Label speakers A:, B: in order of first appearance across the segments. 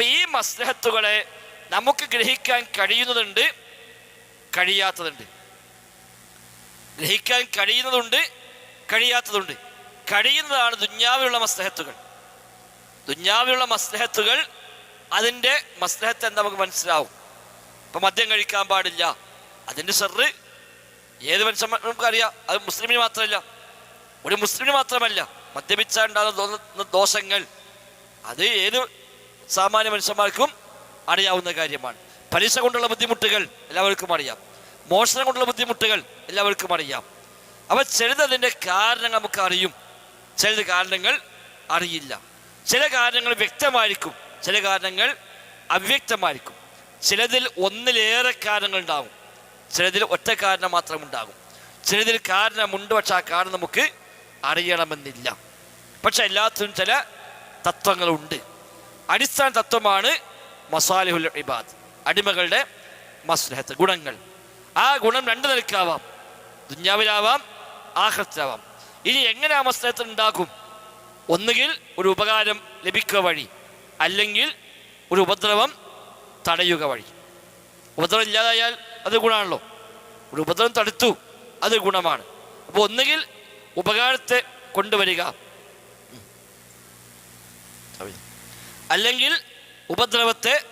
A: അപ്പൊ ഈ മസ്ലഹത്തുകളെ നമുക്ക് ഗ്രഹിക്കാൻ കഴിയുന്നതുണ്ട് കഴിയാത്തതുണ്ട്. ഗ്രഹിക്കാൻ കഴിയുന്നതുണ്ട് കഴിയാത്തതുണ്ട്. കഴിയുന്നതാണ് ദുഞ്ഞാവിലുള്ള മസ്ലഹത്തുകൾ. ദുഞ്ഞാവിലുള്ള മസ്ലഹത്തുകൾ അതിന്റെ മസ്ലഹത്ത് എന്താ നമുക്ക് മനസ്സിലാവും? ഇപ്പം മദ്യം കഴിക്കാൻ പാടില്ല. അതിന്റെ സെറ് ഏത് മനുഷ്യൻ നമുക്കറിയാം? അത് മുസ്ലിമിന് മാത്രമല്ല. ഒരു മുസ്ലിമിന് മാത്രമല്ല മദ്യപിച്ചാൽ ഉണ്ടാകുന്ന ദോഷങ്ങൾ. അത് ഏത് സാമാന്യ മനുഷ്യന്മാർക്കും അറിയാവുന്ന കാര്യമാണ്. പലിശ കൊണ്ടുള്ള ബുദ്ധിമുട്ടുകൾ എല്ലാവർക്കും അറിയാം. മോഷണം കൊണ്ടുള്ള ബുദ്ധിമുട്ടുകൾ എല്ലാവർക്കും അറിയാം. അവ ചിലത് അതിന്റെ കാരണങ്ങൾ നമുക്ക് അറിയും ചിലത് കാരണങ്ങൾ അറിയില്ല. ചില കാരണങ്ങൾ വ്യക്തമായിരിക്കും. ചില കാരണങ്ങൾ അവ്യക്തമായിരിക്കും. ചിലതിൽ ഒന്നിലേറെ കാരണങ്ങൾ ഉണ്ടാകും. ചിലതിൽ ഒറ്റ കാരണം മാത്രം ഉണ്ടാകും. ചിലതിൽ കാരണമുണ്ട് പക്ഷെ ആ കാരണം നമുക്ക് അറിയണമെന്നില്ല. പക്ഷെ എല്ലാത്തിനും ചില തത്വങ്ങളുണ്ട്. അടിസ്ഥാന തത്വമാണ് മസാലിഹുൽ ഇബാദ് അടിമകളുടെ മസ്ലഹത്ത് ഗുണങ്ങൾ. ആ ഗുണം രണ്ട് നിലക്കാവാം ദുഞ്ഞാവിലാവാം ആഹത്തിലാവാം ഇനി എങ്ങനെ ആ മസ്ലഹത്ത് ഉണ്ടാക്കും ഒന്നുകിൽ ഒരു ഉപകാരം ലഭിക്കുക വഴി അല്ലെങ്കിൽ ഒരു ഉപദ്രവം തടയുക വഴി. ഉപദ്രവം ഇല്ലാതായാൽ അത് ഗുണമാണല്ലോ. ഒരു ഉപദ്രവം തടുത്തു അത് ഗുണമാണ്. അപ്പോൾ ഒന്നുകിൽ ഉപകാരത്തെ കൊണ്ടുവരിക. അല്ലെങ്കിൽ ഉപദ്രവത്തെ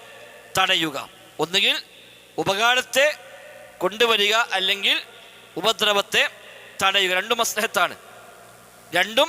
A: തടയുക. ഒന്നുകിൽ ഉപകാരത്തെ കൊണ്ടുവരിക അല്ലെങ്കിൽ ഉപദ്രവത്തെ തടയുക. രണ്ടും അസ്നേഹത്താണ് രണ്ടും